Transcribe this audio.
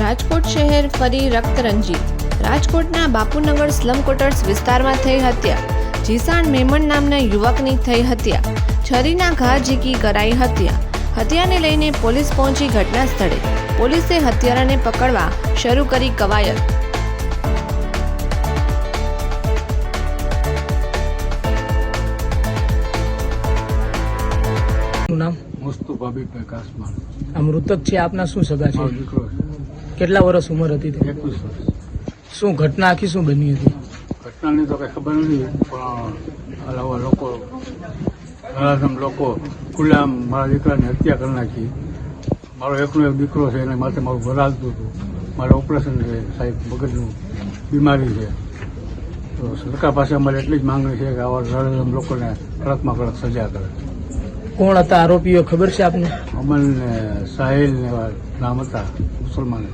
શહેર ફરી રક્તરંજી. રાજકોટના બાપુનગર સ્લમ ક્વાર્ટર્સ વિસ્તારમાં થઈ હત્યા. જીસાણ મેમણ નામના યુવકની થઈ હત્યા. છરીના ઘા ઝીકી કરાઈ હત્યા. હત્યાને લઈને પોલીસ પહોંચી ઘટના સ્થળે પોલીસે હત્યારાને પકડવા શરૂ કરી કવાયત. નામ? મુસ્તુફા બીપે કાસમાન આ મૃતક છે આપના શું સગા છે. કેટલા વર્ષ ઉંમર હતી તે એકવીસ વર્ષ. શું ઘટના આખી શું બની હતી? ઘટનાની તો કઈ ખબર નથી પણ આવા લોકો નરાધમ લોકો ખુલ્લામ મારા દીકરાની હત્યા કરી નાખી. મારો એકનો એક દીકરો છે એને માટે મારું ઘર હાલતું હતું. મારે ઓપરેશન છે સાહેબ મગજનું બીમારી છે. તો સરકાર પાસે અમારે એટલી જ માંગણી છે કે આવા નરાધમ લોકોને કડકમાં કડક સજા કરે. કોણ હતા આરોપીઓ ખબર છે આપને? અમલ ને સાહિલ ને નામ હતા મુસલમાન.